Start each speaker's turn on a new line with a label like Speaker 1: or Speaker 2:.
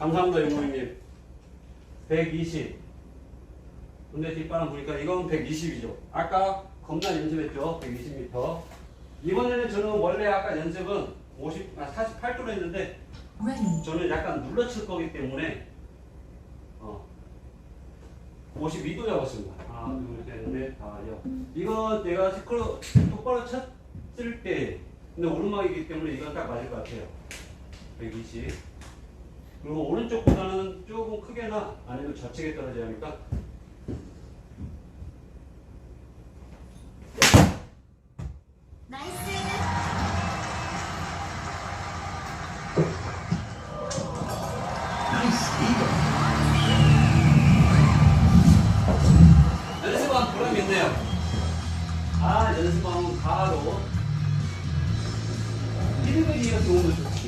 Speaker 1: 감사합니다, 용모님. 120. 근데 뒷바람 보니까 이건 120이죠. 아까 겁나 연습했죠. 120m. 이번에는 저는 원래 아까 연습은 50, 아, 48도로 했는데. 저는 약간 눌러칠 거기 때문에 어, 52도 잡았습니다. 하나, 둘, 셋, 넷, 다, 여. 이건 내가 시끄러, 똑바로 쳤을 때, 근데 오르막이기 때문에 이건 딱 맞을 것 같아요. 120. 그리고 오른쪽보다는 조금 크게나 아니면 좌측에 떨어져야 하니까
Speaker 2: 나이스.
Speaker 1: 연습한 보람 있네요. 아, 연습하면 바로 1등이가 좋은 거죠.